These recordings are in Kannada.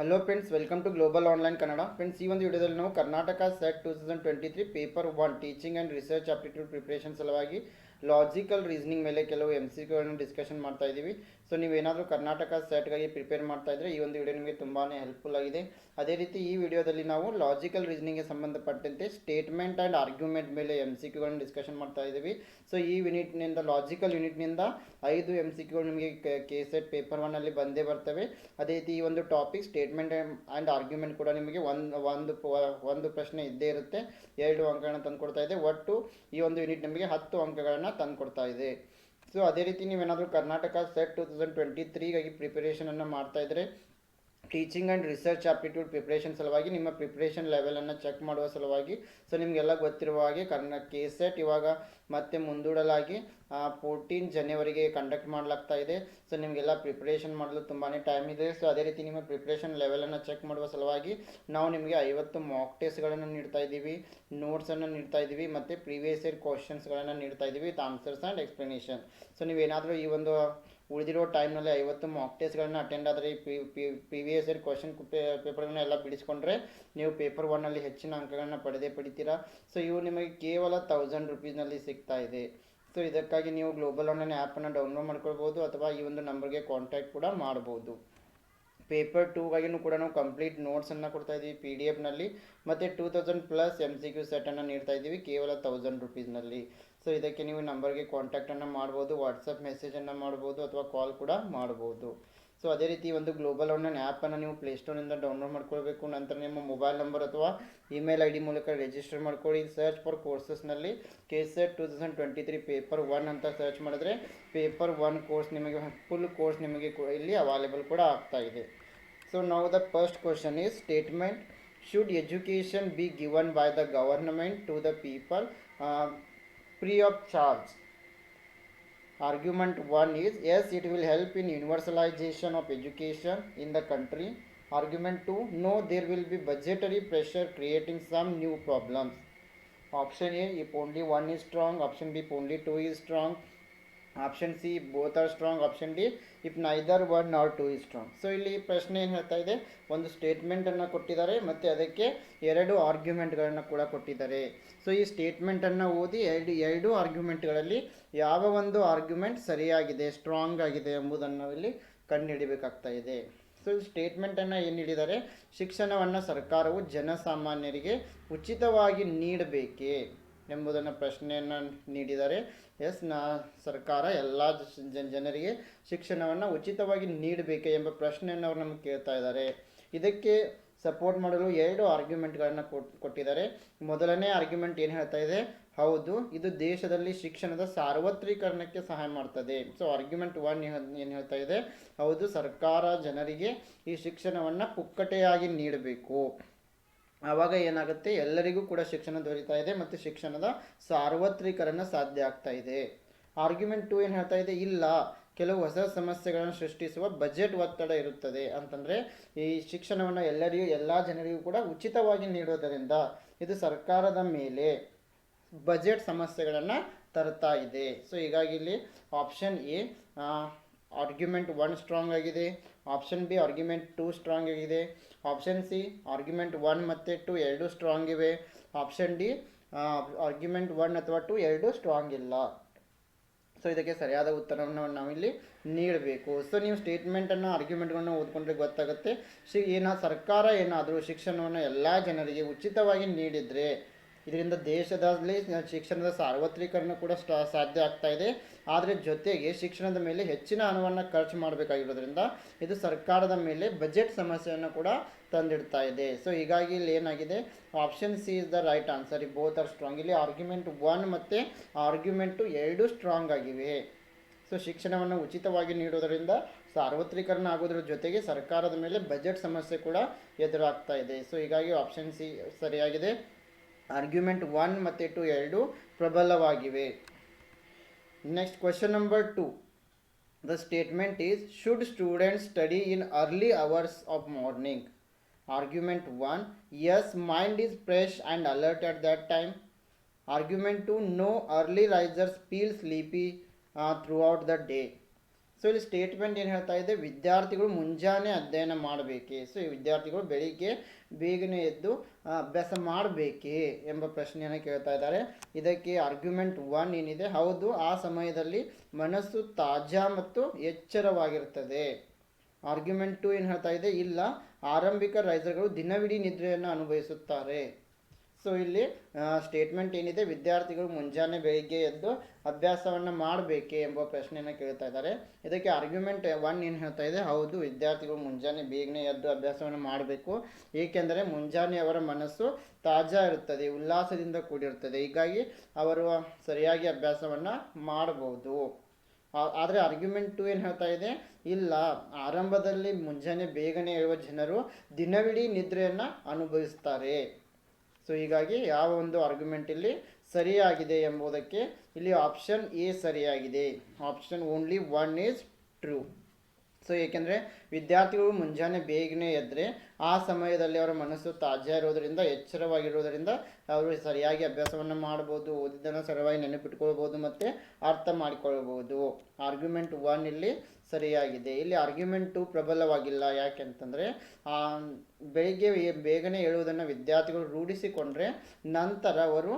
Hello friends welcome to global online Kannada friends ಈ ಒಂದು ವಿಡಿಯೋದಲ್ಲಿ ನಾವು Karnataka SET two thousand twenty three paper one teaching and research aptitude preparation ಸಲುವಾಗಿ ಲಾಜಿಕಲ್ ರೀಸನಿಂಗ್ ಮೇಲೆ ಕೆಲವು ಎಂ ಸಿ ಕ್ಯೂಗಳನ್ನು ಡಿಸ್ಕಷನ್ ಮಾಡ್ತಾ ಇದ್ದೀವಿ. ಸೊ ನೀವೇನಾದರೂ ಕರ್ನಾಟಕ ಸೆಟ್ಗಾಗಿ ಪ್ರಿಪೇರ್ ಮಾಡ್ತಾ ಇದ್ದರೆ ಈ ಒಂದು ವಿಡಿಯೋ ನಿಮಗೆ ತುಂಬಾ ಹೆಲ್ಪ್ಫುಲ್ ಆಗಿದೆ. ಅದೇ ರೀತಿ ಈ ವಿಡಿಯೋದಲ್ಲಿ ನಾವು ಲಾಜಿಕಲ್ ರೀಸನಿಂಗ್ಗೆ ಸಂಬಂಧಪಟ್ಟಂತೆ ಸ್ಟೇಟ್ಮೆಂಟ್ ಆ್ಯಂಡ್ ಆರ್ಗ್ಯುಮೆಂಟ್ ಮೇಲೆ ಎಂ ಸಿ ಕ್ಯೂಗಳನ್ನು ಡಿಸ್ಕಷನ್ ಮಾಡ್ತಾ ಇದ್ದೀವಿ. ಸೊ ಈ ಯೂನಿಟ್ನಿಂದ ಲಾಜಿಕಲ್ ಯೂನಿಟ್ನಿಂದ ಐದು ಎಂ ಸಿ ಕ್ಯೂಗಳು ನಿಮಗೆ ಕೆ ಸೆಟ್ ಪೇಪರ್ ಒನ್ನಲ್ಲಿ ಬಂದೇ ಬರ್ತವೆ. ಅದೇ ರೀತಿ ಈ ಒಂದು ಟಾಪಿಕ್ ಸ್ಟೇಟ್ಮೆಂಟ್ ಆ್ಯಂಡ್ ಆರ್ಗ್ಯುಮೆಂಟ್ ಕೂಡ ನಿಮಗೆ ಒಂದು ಒಂದು ಒಂದು ಪ್ರಶ್ನೆ ಇದ್ದೇ ಇರುತ್ತೆ. ಎರಡು ಅಂಕಗಳನ್ನ ತಂದುಕೊಡ್ತಾ ಇದೆ. ಒಟ್ಟು ಈ ಒಂದು ಯೂನಿಟ್ ನಿಮಗೆ ಹತ್ತು ಅಂಕಗಳನ್ನು ತಂದುಕೊಡ್ತಾ ಇದೆ. ಸೊ ಅದೇ ರೀತಿ ನೀವೇನಾದರೂ Karnataka SET two thousand twenty ತ್ರೀಗಾಗಿ ಪ್ರಿಪರೇಷನನ್ನು ಮಾಡ್ತಾ ಇದ್ದರೆ teaching and research aptitude preparation ಸಲುವಾಗಿ ನಿಮ್ಮ ಪ್ರಿಪ್ರೇಷನ್ ಲೆವೆಲನ್ನು ಚೆಕ್ ಮಾಡುವ ಸಲುವಾಗಿ. ಸೊ ನಿಮಗೆಲ್ಲ ಗೊತ್ತಿರುವ ಹಾಗೆ ಕರ್ನ ಕೆ ಸೆಟ್ ಇವಾಗ ಮತ್ತೆ ಮುಂದೂಡಲಾಗಿ ಫೋರ್ಟೀನ್ ಜನವರಿಗೆ ಕಂಡಕ್ಟ್ ಮಾಡಲಾಗ್ತಾ ಇದೆ. ಸೊ ನಿಮಗೆಲ್ಲ ಪ್ರಿಪ್ರೇಷನ್ ಮಾಡಲು ತುಂಬಾ ಟೈಮ್ ಇದೆ. ಸೊ ಅದೇ ರೀತಿ ನಿಮ್ಮ ಪ್ರಿಪ್ರೇಷನ್ ಲೆವೆಲನ್ನು ಚೆಕ್ ಮಾಡುವ ಸಲುವಾಗಿ ನಾವು ನಿಮಗೆ ಐವತ್ತು ಮಾಕ್ ಟೆಸ್ಟ್ಗಳನ್ನು ನೀಡ್ತಾ ಇದ್ದೀವಿ. ನೋಟ್ಸನ್ನು ನೀಡ್ತಾ ಇದ್ದೀವಿ. ಮತ್ತು ಪ್ರೀವಿಯಸ್ ಇಯರ್ ಕ್ವಶನ್ಸ್ಗಳನ್ನು ನೀಡ್ತಾ ಇದ್ದೀವಿ. With answers and explanation so ನೀವೇನಾದರೂ ಈ ಒಂದು ಉಳಿದಿರೋ ಟೈಮ್ನಲ್ಲಿ ಐವತ್ತು ಮಾಕ್ ಟೆಸ್ಟ್ಗಳನ್ನ ಅಟೆಂಡ್ ಆದರೆ ಈ P P S year question ಪೇಪರ್ಗಳನ್ನ ಎಲ್ಲ ಬಿಡಿಸ್ಕೊಂಡ್ರೆ ನೀವು ಪೇಪರ್ ಒನ್ನಲ್ಲಿ ಹೆಚ್ಚಿನ ಅಂಕಗಳನ್ನ ಪಡೆದೇ ಪಡಿತೀರಾ? ಸೊ ಇವು ನಿಮಗೆ ಕೇವಲ ತೌಸಂಡ್ ರುಪೀಸ್ನಲ್ಲಿ ಸಿಗ್ತಾ ಇದೆ. ಸೊ ಇದಕ್ಕಾಗಿ ನೀವು ಗ್ಲೋಬಲ್ ಆನ್ಲೈನ್ ಆ್ಯಪನ್ನು ಡೌನ್ಲೋಡ್ ಮಾಡ್ಕೊಳ್ಬೋದು ಅಥವಾ ಈ ಒಂದು ನಂಬರ್ಗೆ ಕಾಂಟ್ಯಾಕ್ಟ್ ಕೂಡ ಮಾಡ್ಬೋದು. ಪೇಪರ್ ಟೂಗಾಗಿನೂ ಕೂಡ ನಾವು ಕಂಪ್ಲೀಟ್ ನೋಟ್ಸನ್ನು ಕೊಡ್ತಾ ಇದ್ದೀವಿ ಪಿ ಡಿ ಎಫ್ನಲ್ಲಿ ಮತ್ತು two thousand plus M C Q ಸೆಟನ್ನು ನೀಡ್ತಾ ಇದ್ದೀವಿ ಕೇವಲ ತೌಸಂಡ್ ರುಪೀಸ್ನಲ್ಲಿ ಸೊ ಇದಕ್ಕೆ ನೀವು ನಂಬರ್ಗೆ ಕಾಂಟ್ಯಾಕ್ಟನ್ನು ಮಾಡ್ಬೋದು ವಾಟ್ಸಪ್ ಮೆಸೇಜನ್ನು ಮಾಡ್ಬೋದು ಅಥವಾ ಕಾಲ್ ಕೂಡ ಮಾಡ್ಬೋದು. ಸೊ ಅದೇ ರೀತಿ ಒಂದು ಗ್ಲೋಬಲ್ ಆನ್ಲೈನ್ ಆ್ಯಪನ್ನು ನೀವು ಪ್ಲೇಸ್ಟೋರಿಂದ ಡೌನ್ಲೋಡ್ ಮಾಡ್ಕೊಳ್ಬೇಕು. ನಂತರ ನಿಮ್ಮ ಮೊಬೈಲ್ ನಂಬರ್ ಅಥವಾ ಇಮೇಲ್ ಐ ಡಿ ಮೂಲಕ ರಿಜಿಸ್ಟರ್ ಮಾಡ್ಕೊಳ್ಳಿ. Search for ಕೋರ್ಸಸ್ನಲ್ಲಿ K SET two thousand twenty three paper one ಅಂತ ಸರ್ಚ್ ಮಾಡಿದ್ರೆ ಪೇಪರ್ ಒನ್ ಕೋರ್ಸ್ ನಿಮಗೆ ಫುಲ್ ಕೋರ್ಸ್ ನಿಮಗೆ ಇಲ್ಲಿ ಅವೈಲೇಬಲ್ ಕೂಡ ಆಗ್ತಾ ಇದೆ. ಸೊ ನಾವು the first question is statement should education be given by the government to the uh, free of charge. Argument 1 is yes it will help in universalization of education in the country. Argument 2 no there will be budgetary pressure creating some new problems. Option a if only one is strong. Option b if only two is strong option C both are strong option D if neither one not two is strong so ಇಲ್ಲಿ ಪ್ರಶ್ನೆ ಏನು ಹೇಳ್ತಾ ಇದೆ? ಒಂದು ಸ್ಟೇಟ್ಮೆಂಟನ್ನು ಕೊಟ್ಟಿದ್ದಾರೆ, ಮತ್ತು ಅದಕ್ಕೆ ಎರಡು ಆರ್ಗ್ಯುಮೆಂಟ್ಗಳನ್ನು ಕೂಡ ಕೊಟ್ಟಿದ್ದಾರೆ. ಸೊ ಈ ಸ್ಟೇಟ್ಮೆಂಟನ್ನು ಓದಿ ಎರಡು ಎರಡು ಆರ್ಗ್ಯುಮೆಂಟ್ಗಳಲ್ಲಿ ಯಾವ ಒಂದು ಆರ್ಗ್ಯುಮೆಂಟ್ ಸರಿಯಾಗಿದೆ ಸ್ಟ್ರಾಂಗ್ ಆಗಿದೆ ಎಂಬುದನ್ನು ಇಲ್ಲಿ ಕಂಡುಹಿಡಿಬೇಕಾಗ್ತಾ ಇದೆ. ಸೊ ಸ್ಟೇಟ್ಮೆಂಟನ್ನು ಏನು ನೀಡಿದ್ದಾರೆ ಶಿಕ್ಷಣವನ್ನು ಸರ್ಕಾರವು ಜನಸಾಮಾನ್ಯರಿಗೆ ಉಚಿತವಾಗಿ ನೀಡಬೇಕೇ ಎಂಬುದನ್ನು ಪ್ರಶ್ನೆಯನ್ನು ನೀಡಿದ್ದಾರೆ. ಎಸ್ ನಾ ಸರ್ಕಾರ ಎಲ್ಲ ಜನ, ಜನರಿಗೆ ಶಿಕ್ಷಣವನ್ನು ಉಚಿತವಾಗಿ ನೀಡಬೇಕೆ ಎಂಬ ಪ್ರಶ್ನೆಯನ್ನು ಅವರು ನಮಗೆ ಕೇಳ್ತಾ ಇದ್ದಾರೆ ಇದಕ್ಕೆ ಸಪೋರ್ಟ್ ಮಾಡಲು ಎರಡು ಆರ್ಗ್ಯುಮೆಂಟ್ಗಳನ್ನು ಕೊಟ್ಟಿದ್ದಾರೆ. ಮೊದಲನೇ ಆರ್ಗ್ಯುಮೆಂಟ್ ಏನು ಹೇಳ್ತಾ ಇದೆ? ಹೌದು, ಇದು ದೇಶದಲ್ಲಿ ಶಿಕ್ಷಣದ ಸಾರ್ವತ್ರೀಕರಣಕ್ಕೆ ಸಹಾಯ ಮಾಡ್ತದೆ. ಸೊ ಆರ್ಗ್ಯುಮೆಂಟ್ ಒನ್ ಏನು ಹೇಳ್ತಾ ಇದೆ? ಹೌದು, ಸರ್ಕಾರ ಜನರಿಗೆ ಈ ಶಿಕ್ಷಣವನ್ನು ಪುಕ್ಕಟೆಯಾಗಿ ನೀಡಬೇಕು. ಆವಾಗ ಏನಾಗುತ್ತೆ? ಎಲ್ಲರಿಗೂ ಕೂಡ ಶಿಕ್ಷಣ ದೊರೀತಾ ಇದೆ ಮತ್ತು ಶಿಕ್ಷಣದ ಸಾರ್ವತ್ರಿಕರಣ ಸಾಧ್ಯ ಆಗ್ತಾ ಇದೆ. ಆರ್ಗ್ಯುಮೆಂಟ್ ಟು ಏನು ಹೇಳ್ತಾ ಇದೆ? ಇಲ್ಲ. ಕೆಲವು ಹೊಸ ಸಮಸ್ಯೆಗಳನ್ನು ಸೃಷ್ಟಿಸುವ ಬಜೆಟ್ ಒತ್ತಡ ಇರುತ್ತದೆ. ಅಂತಂದರೆ ಈ ಶಿಕ್ಷಣವನ್ನು ಎಲ್ಲರಿಗೂ, ಎಲ್ಲ ಜನರಿಗೂ ಕೂಡ ಉಚಿತವಾಗಿ ನೀಡೋದರಿಂದ ಇದು ಸರ್ಕಾರದ ಮೇಲೆ ಬಜೆಟ್ ಸಮಸ್ಯೆಗಳನ್ನು ತರ್ತಾ ಇದೆ. ಸೊ ಹೀಗಾಗಿ ಇಲ್ಲಿ option A argument one strong ಆಗಿದೆ. Option B argument two strong ಆಗಿದೆ. ಆಪ್ಷನ್ ಸಿ ಆರ್ಗ್ಯುಮೆಂಟ್ ಒನ್ ಮತ್ತು ಟು ಎರಡು ಸ್ಟ್ರಾಂಗ್ ಇವೆ. ಆಪ್ಷನ್ ಡಿ ಆರ್ಗ್ಯುಮೆಂಟ್ ಒನ್ ಅಥವಾ ಟು ಎರಡು ಸ್ಟ್ರಾಂಗ್ ಇಲ್ಲ. ಸೊ ಇದಕ್ಕೆ ಸರಿಯಾದ ಉತ್ತರವನ್ನು ನಾವಿಲ್ಲಿ ನೀಡಬೇಕು. ಸೊ ನೀವು ಸ್ಟೇಟ್ಮೆಂಟನ್ನು ಆರ್ಗ್ಯುಮೆಂಟ್ಗಳನ್ನು ಓದ್ಕೊಂಡ್ರೆ ಗೊತ್ತಾಗುತ್ತೆ. ಶಿ ಏನೋ ಸರ್ಕಾರ ಏನಾದರೂ ಶಿಕ್ಷಣವನ್ನು ಎಲ್ಲ ಜನರಿಗೆ ಉಚಿತವಾಗಿ ನೀಡಿದರೆ ಇದರಿಂದ ದೇಶದಲ್ಲಿ ಶಿಕ್ಷಣದ ಸಾರ್ವತ್ರೀಕರಣ ಕೂಡ ಸಾಧ್ಯ ಆಗ್ತಾ ಇದೆ. ಆದರೆ ಜೊತೆಗೆ ಶಿಕ್ಷಣದ ಮೇಲೆ ಹೆಚ್ಚಿನ ಹಣವನ್ನು ಖರ್ಚು ಮಾಡಬೇಕಾಗಿರೋದ್ರಿಂದ ಇದು ಸರ್ಕಾರದ ಮೇಲೆ ಬಜೆಟ್ ಸಮಸ್ಯೆಯನ್ನು ಕೂಡ ತಂದಿಡ್ತಾ ಇದೆ. ಸೊ ಹೀಗಾಗಿ ಇಲ್ಲಿ ಏನಾಗಿದೆ? Option C is the right answer ಈ ಬೋತ್ ಆರ್ ಸ್ಟ್ರಾಂಗ್ ಇಲ್ಲಿ ಆರ್ಗ್ಯುಮೆಂಟ್ ಒನ್ ಮತ್ತು ಆರ್ಗ್ಯುಮೆಂಟು ಎರಡು ಸ್ಟ್ರಾಂಗ್ ಆಗಿವೆ. ಸೊ ಶಿಕ್ಷಣವನ್ನು ಉಚಿತವಾಗಿ ನೀಡೋದರಿಂದ ಸಾರ್ವತ್ರಿಕರಣ ಆಗೋದ್ರ ಜೊತೆಗೆ ಸರ್ಕಾರದ ಮೇಲೆ ಬಜೆಟ್ ಸಮಸ್ಯೆ ಕೂಡ ಎದುರಾಗ್ತಾ ಇದೆ. ಸೊ ಹೀಗಾಗಿ ಆಪ್ಷನ್ ಸಿ ಸರಿಯಾಗಿದೆ. ಆರ್ಗ್ಯುಮೆಂಟ್ ಒನ್ ಮತ್ತು ಟು ಎರಡು ಪ್ರಬಲವಾಗಿವೆ. Next question number two the statement is should students study in early hours of morning argument one yes mind is fresh and alert at that time argument two no early risers feel sleepy throughout the day so ಇಲ್ಲಿ ಸ್ಟೇಟ್ಮೆಂಟ್ ಏನು ಹೇಳ್ತಾ ಇದೆ? ವಿದ್ಯಾರ್ಥಿಗಳು ಮುಂಜಾನೆ ಅಧ್ಯಯನ ಮಾಡಬೇಕೆ? ಸೊ ಈ ವಿದ್ಯಾರ್ಥಿಗಳು ಬೆಳಿಗ್ಗೆ ಬೇಗನೆ ಎದ್ದು ಅಭ್ಯಾಸ ಮಾಡಬೇಕೇ ಎಂಬ ಪ್ರಶ್ನೆಯನ್ನು ಕೇಳ್ತಾ ಇದ್ದಾರೆ. ಇದಕ್ಕೆ ಆರ್ಗ್ಯುಮೆಂಟ್ ಒನ್ ಏನಿದೆ? ಹೌದು, ಆ ಸಮಯದಲ್ಲಿ ಮನಸ್ಸು ತಾಜಾ ಮತ್ತು ಎಚ್ಚರವಾಗಿರುತ್ತದೆ. ಆರ್ಗ್ಯುಮೆಂಟ್ ಟು ಏನು ಹೇಳ್ತಾ ಇದೆ? ಇಲ್ಲ, ಆರಂಭಿಕ ರೈಸರ್ಗಳು ದಿನವಿಡೀ ನಿದ್ರೆಯನ್ನು ಅನುಭವಿಸುತ್ತಾರೆ. ಸೊ ಇಲ್ಲಿ ಸ್ಟೇಟ್ಮೆಂಟ್ ಏನಿದೆ? ವಿದ್ಯಾರ್ಥಿಗಳು ಮುಂಜಾನೆ ಬೆಳಿಗ್ಗೆ ಎದ್ದು ಅಭ್ಯಾಸವನ್ನು ಮಾಡಬೇಕೆ ಎಂಬ ಪ್ರಶ್ನೆಯನ್ನು ಕೇಳ್ತಾ ಇದ್ದಾರೆ. ಇದಕ್ಕೆ ಆರ್ಗ್ಯುಮೆಂಟ್ ಒನ್ ಏನು ಹೇಳ್ತಾ ಇದೆ? ಹೌದು, ವಿದ್ಯಾರ್ಥಿಗಳು ಮುಂಜಾನೆ ಬೇಗನೆ ಎದ್ದು ಅಭ್ಯಾಸವನ್ನು ಮಾಡಬೇಕು. ಏಕೆಂದರೆ ಮುಂಜಾನೆ ಅವರ ಮನಸ್ಸು ತಾಜಾ ಇರುತ್ತದೆ, ಉಲ್ಲಾಸದಿಂದ ಕೂಡಿರುತ್ತದೆ. ಹೀಗಾಗಿ ಅವರು ಸರಿಯಾಗಿ ಅಭ್ಯಾಸವನ್ನು ಮಾಡಬಹುದು ಆದರೆ ಆರ್ಗ್ಯುಮೆಂಟ್ ಟು ಏನು ಹೇಳ್ತಾ ಇದೆ? ಇಲ್ಲ, ಆರಂಭದಲ್ಲಿ ಮುಂಜಾನೆ ಬೇಗನೆ ಇರುವ ಜನರು ದಿನವಿಡೀ ನಿದ್ರೆಯನ್ನು ಅನುಭವಿಸ್ತಾರೆ. ಸೊ ಹೀಗಾಗಿ ಯಾವ ಒಂದು ಆರ್ಗ್ಯುಮೆಂಟ್ ಇಲ್ಲಿ ಸರಿಯಾಗಿದೆ ಎಂಬುದಕ್ಕೆ ಇಲ್ಲಿ ಆಪ್ಷನ್ ಎ ಸರಿಯಾಗಿದೆ. Option only one is true so ಏಕೆಂದರೆ ವಿದ್ಯಾರ್ಥಿಗಳು ಮುಂಜಾನೆ ಬೇಗನೆ ಎದ್ದರೆ ಆ ಸಮಯದಲ್ಲಿ ಅವರ ಮನಸ್ಸು ತಾಜಾ ಇರೋದರಿಂದ ಎಚ್ಚರವಾಗಿರೋದರಿಂದ ಅವರು ಸರಿಯಾಗಿ ಅಭ್ಯಾಸವನ್ನು ಮಾಡ್ಬೋದು ಓದಿದ್ದನ್ನು ಸರಿಯಾಗಿ ನೆನಪಿಟ್ಕೊಳ್ಬೋದು ಮತ್ತು ಅರ್ಥ ಮಾಡಿಕೊಳ್ಬೋದು ಆರ್ಗ್ಯುಮೆಂಟ್ ಒನ್ ಇಲ್ಲಿ ಸರಿಯಾಗಿದೆ. ಇಲ್ಲಿ ಆರ್ಗ್ಯುಮೆಂಟ್ ಪ್ರಬಲವಾಗಿಲ್ಲ. ಯಾಕೆಂತಂದರೆ ಬೆಳಿಗ್ಗೆ ಬೇಗನೆ ಹೇಳುವುದನ್ನು ವಿದ್ಯಾರ್ಥಿಗಳು ರೂಢಿಸಿಕೊಂಡ್ರೆ ನಂತರ ಅವರು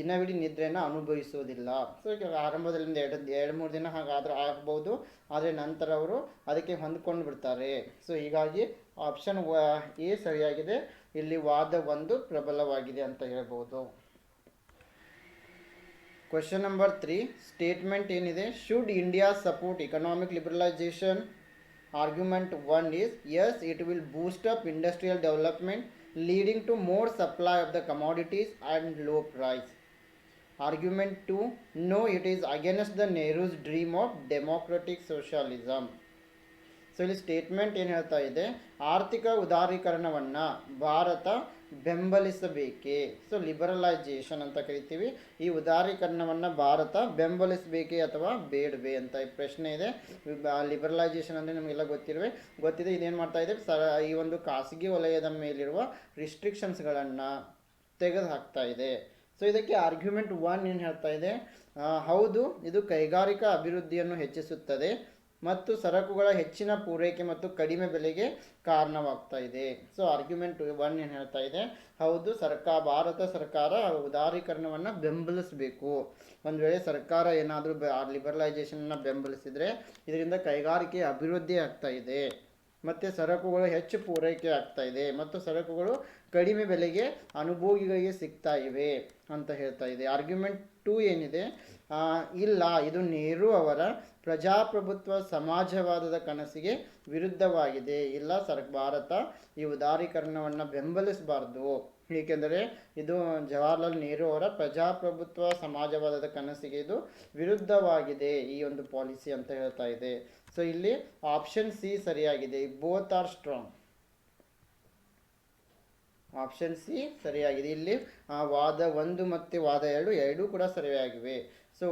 ದಿನವಿಡೀ ನಿದ್ರೆಯನ್ನು ಅನುಭವಿಸುವುದಿಲ್ಲ. ಸೊ ಆರಂಭದಲ್ಲಿ ಎರಡು ಎರಡು, ಮೂರು ದಿನ ಹಾಗಾದ್ರೆ ಆಗ್ಬೋದು ಆದರೆ ನಂತರ ಅವರು ಅದಕ್ಕೆ ಹೊಂದ್ಕೊಂಡು ಸೊ ಹೀಗಾಗಿ ಆಪ್ಷನ್ ಎ ಸರಿಯಾಗಿದೆ. ಇಲ್ಲಿ ವಾದ ಒಂದು ಪ್ರಬಲವಾಗಿದೆ ಅಂತ ಹೇಳ್ಬೋದು. ಕ್ವೆಶನ್ ನಂಬರ್ ತ್ರೀ ಸ್ಟೇಟ್ಮೆಂಟ್ ಏನಿದೆ? Should India support economic liberalisation argument one is as it will boost up industrial development leading to more supply of the commodities and low price argument two no it is against the Nehru's dream of democratic socialism so ಇಲ್ಲಿ ಸ್ಟೇಟ್ಮೆಂಟ್ ಏನು ಹೇಳ್ತಾ ಇದೆ? ಆರ್ಥಿಕ ಉದಾರೀಕರಣವನ್ನು ಭಾರತ ಬೆಂಬಲಿಸಬೇಕೇ? ಸೊ ಲಿಬರಲೈಜೇಷನ್ ಅಂತ ಕರಿತೀವಿ. ಈ ಉದಾರೀಕರಣವನ್ನು ಭಾರತ ಬೆಂಬಲಿಸಬೇಕೇ ಅಥವಾ ಬೇಡವೇ ಅಂತ ಈ ಪ್ರಶ್ನೆ ಇದೆ. ಲಿಬರಲೈಜೇಷನ್ ಅಂದರೆ ನಮಗೆಲ್ಲ ಗೊತ್ತಿರುವೆ. ಗೊತ್ತಿದೆ, ಇದೇನು ಮಾಡ್ತಾ ಇದೆ? ಸ, ಈ ಒಂದು ಖಾಸಗಿ ವಲಯದ ಮೇಲಿರುವ ರಿಸ್ಟ್ರಿಕ್ಷನ್ಸ್ಗಳನ್ನು ತೆಗೆದು ಹಾಕ್ತಾ ಇದೆ. ಸೊ ಇದಕ್ಕೆ ಆರ್ಗ್ಯುಮೆಂಟ್ ಒನ್ ಏನು ಹೇಳ್ತಾ ಇದೆ? ಹೌದು, ಇದು ಕೈಗಾರಿಕಾ ಅಭಿವೃದ್ಧಿಯನ್ನು ಹೆಚ್ಚಿಸುತ್ತದೆ. ಮತ್ತು ಸರಕುಗಳ ಹೆಚ್ಚಿನ ಪೂರೈಕೆ ಮತ್ತು ಕಡಿಮೆ ಬೆಲೆಗೆ ಕಾರಣವಾಗ್ತಾ ಇದೆ. ಸೊ ಆರ್ಗ್ಯುಮೆಂಟ್ ಒನ್ ಏನು ಹೇಳ್ತಾ ಇದೆ? ಹೌದು ಸರ್ಕಾರ ಭಾರತ ಸರ್ಕಾರ ಉದಾರೀಕರಣವನ್ನು ಬೆಂಬಲಿಸಬೇಕು. ಒಂದು ವೇಳೆ ಸರ್ಕಾರ ಏನಾದರೂ ಲಿಬರಲೈಸೇಷನ್ನ ಬೆಂಬಲಿಸಿದರೆ ಇದರಿಂದ ಕೈಗಾರಿಕೆ ಅಭಿವೃದ್ಧಿ ಆಗ್ತಾ ಇದೆ. ಮತ್ತು ಸರಕುಗಳು ಹೆಚ್ಚು ಪೂರೈಕೆ ಆಗ್ತಾ ಇದೆ. ಮತ್ತು ಸರಕುಗಳು ಕಡಿಮೆ ಬೆಲೆಗೆ ಅನುಭೋಗಿಗಳಿಗೆ ಸಿಗ್ತಾ ಇವೆ ಅಂತ ಹೇಳ್ತಾ ಇದೆ. ಆರ್ಗ್ಯುಮೆಂಟ್ ಟೂ ಏನಿದೆ? ಇಲ್ಲ, ಇದು ನೆಹರು ಅವರ ಪ್ರಜಾಪ್ರಭುತ್ವ ಸಮಾಜವಾದದ ಕನಸಿಗೆ ವಿರುದ್ಧವಾಗಿದೆ. ಇಲ್ಲ ಸರ್, ಭಾರತ ಈ ಉದಾರೀಕರಣವನ್ನು ಬೆಂಬಲಿಸಬಾರ್ದು. ಏಕೆಂದರೆ ಇದು ಜವಾಹರ್ಲಾಲ್ ನೆಹರು ಅವರ ಪ್ರಜಾಪ್ರಭುತ್ವ ಸಮಾಜವಾದದ ಕನಸಿಗೆ ಇದು ವಿರುದ್ಧವಾಗಿದೆ ಈ ಒಂದು ಪಾಲಿಸಿ ಅಂತ ಹೇಳ್ತಾ ಇದೆ. ಸೊ ಇಲ್ಲಿ ಆಪ್ಷನ್ ಸಿ ಸರಿಯಾಗಿದೆ. Both are strong option C ಸರಿಯಾಗಿದೆ. ಇಲ್ಲಿ ವಾದ ಒಂದು ಮತ್ತು ವಾದ ಎರಡು ಎರಡೂ ಕೂಡ ಸರಿಯಾಗಿವೆ. ಸೊ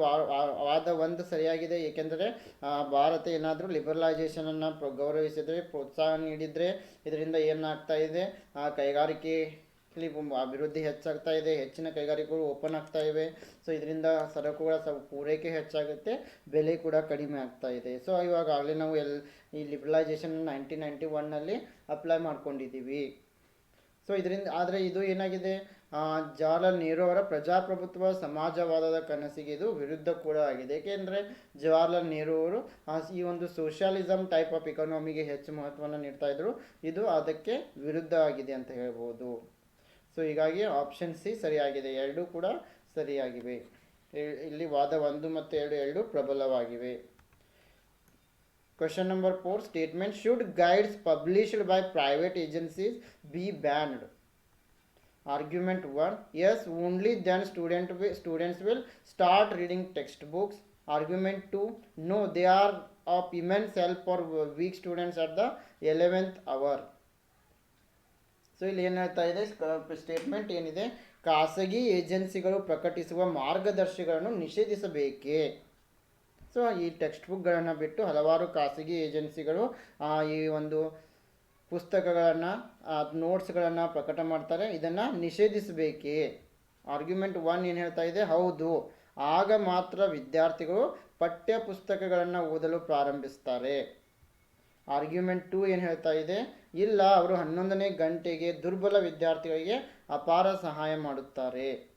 ವಾದ ಒಂದು ಸರಿಯಾಗಿದೆ, ಏಕೆಂದರೆ ಭಾರತ ಏನಾದರೂ ಲಿಬರಲೈಸೇಷನನ್ನು ಪ್ರ, ಗೌರವಿಸಿದರೆ, ಪ್ರೋತ್ಸಾಹ ನೀಡಿದರೆ, ಇದರಿಂದ ಏನಾಗ್ತಾ ಇದೆ, ಆ, ಕೈಗಾರಿಕೆ ಇಲ್ಲಿ ಅಭಿವೃದ್ಧಿ ಹೆಚ್ಚಾಗ್ತಾ ಇದೆ, ಹೆಚ್ಚಿನ ಕೈಗಾರಿಕೆಗಳು ಓಪನ್ ಆಗ್ತಾ ಇವೆ. ಸೊ ಇದರಿಂದ ಸರಕುಗಳ ಸ, ಪೂರೈಕೆ ಹೆಚ್ಚಾಗುತ್ತೆ, ಬೆಲೆ ಕೂಡ ಕಡಿಮೆ ಆಗ್ತಾ ಇದೆ. ಸೊ ಇವಾಗ ಆಗಲೇ ನಾವು ಎಲ್, ಈ ಲಿಬರಲೈಸೇಷನ್ ನೈನ್ಟೀನ್ ನೈಂಟಿ ಒನ್ನಲ್ಲಿ ಅಪ್ಲೈ ಮಾಡ್ಕೊಂಡಿದ್ದೀವಿ. ಸೊ ಇದರಿಂದ, ಆದರೆ ಇದು ಏನಾಗಿದೆ ಜವಾಹರ್ಲಾಲ್ ನೆಹರು ಅವರ ಪ್ರಜಾಪ್ರಭುತ್ವ ಸಮಾಜವಾದದ ಕನಸಿಗೆ ಇದು ವಿರುದ್ಧ ಕೂಡ ಆಗಿದೆ. ಏಕೆಂದರೆ ಜವಾಹರ್ಲಾಲ್ ನೆಹರು ಅವರು ಈ ಒಂದು ಸೋಷಿಯಲಿಸಮ್ ಟೈಪ್ ಆಫ್ ಇಕಾನಮಿಗೆ ಹೆಚ್ಚು ಮಹತ್ವವನ್ನು ನೀಡ್ತಾ ಇದ್ರು. ಇದು ಅದಕ್ಕೆ ವಿರುದ್ಧ ಆಗಿದೆ ಅಂತ ಹೇಳ್ಬೋದು. ಸೊ ಹೀಗಾಗಿ ಆಪ್ಷನ್ ಸಿ ಸರಿಯಾಗಿದೆ. ಎರಡೂ ಕೂಡ ಸರಿಯಾಗಿವೆ. ಇಲ್ಲಿ ವಾದ ಒಂದು ಮತ್ತು ಎರಡು ಎರಡು ಪ್ರಬಲವಾಗಿವೆ. Question number four statement should guides published by private agencies be banned? Argument one yes only then student we students will start reading text books argument two no they are of immense help for weak students at the eleventh hour so ಇಲ್ಲಿ ಏನು ಹೇಳ್ತಾ ಇದೆ? ಸ್ಟೇಟ್ಮೆಂಟ್ ಏನಿದೆ? ಖಾಸಗಿ ಏಜೆನ್ಸಿಗಳು ಪ್ರಕಟಿಸುವ ಮಾರ್ಗದರ್ಶಿಗಳನ್ನು ನಿಷೇಧಿಸಬೇಕೇ? ಸೊ ಈ ಟೆಕ್ಸ್ಟ್ ಬುಕ್ಗಳನ್ನು ಬಿಟ್ಟು ಹಲವಾರು ಖಾಸಗಿ ಏಜೆನ್ಸಿಗಳು ಈ ಒಂದು ಪುಸ್ತಕಗಳನ್ನು ನೋಟ್ಸ್ಗಳನ್ನು ಪ್ರಕಟ ಮಾಡ್ತಾರೆ. ಇದನ್ನು ನಿಷೇಧಿಸಬೇಕೇ? ಆರ್ಗ್ಯುಮೆಂಟ್ ಒನ್ ಏನು ಹೇಳ್ತಾ ಇದೆ? ಹೌದು. ಆಗ ಮಾತ್ರ ವಿದ್ಯಾರ್ಥಿಗಳು ಪಠ್ಯ ಪುಸ್ತಕಗಳನ್ನು ಓದಲು ಪ್ರಾರಂಭಿಸ್ತಾರೆ. ಆರ್ಗ್ಯುಮೆಂಟ್ ಟು ಏನು ಹೇಳ್ತಾ ಇದೆ? ಇಲ್ಲ, ಅವರು ಹನ್ನೊಂದನೇ ಗಂಟೆಗೆ ದುರ್ಬಲ ವಿದ್ಯಾರ್ಥಿಗಳಿಗೆ ಅಪಾರ ಸಹಾಯ ಮಾಡುತ್ತಾರೆ.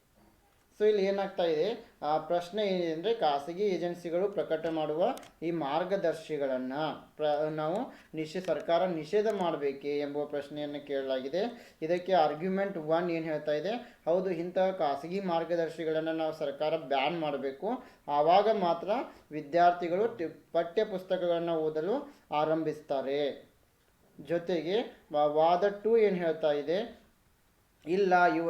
ಸೊ ಇಲ್ಲಿ ಏನಾಗ್ತಾ ಇದೆ? ಆ ಪ್ರಶ್ನೆ ಏನಿದೆ ಖಾಸಗಿ ಏಜೆನ್ಸಿಗಳು ಪ್ರಕಟ ಮಾಡುವ ಈ ಮಾರ್ಗದರ್ಶಿಗಳನ್ನು ಪ್ರ, ನಾವು ನಿಷೇ, ಸರ್ಕಾರ ನಿಷೇಧ ಮಾಡಬೇಕೆ ಎಂಬುವ ಪ್ರಶ್ನೆಯನ್ನು ಕೇಳಲಾಗಿದೆ. ಇದಕ್ಕೆ ಆರ್ಗ್ಯುಮೆಂಟ್ ಒನ್ ಏನು ಹೇಳ್ತಾ ಇದೆ? ಹೌದು ಇಂತಹ ಖಾಸಗಿ ಮಾರ್ಗದರ್ಶಿಗಳನ್ನು ನಾವು ಸರ್ಕಾರ ಬ್ಯಾನ್ ಮಾಡಬೇಕು. ಆವಾಗ ಮಾತ್ರ ವಿದ್ಯಾರ್ಥಿಗಳು ಪಠ್ಯ ಪುಸ್ತಕಗಳನ್ನು ಓದಲು ಆರಂಭಿಸ್ತಾರೆ. ಜೊತೆಗೆ ವಾದ ಟು ಏನು ಹೇಳ್ತಾ ಇದೆ? ಇಲ್ಲ, ಇವು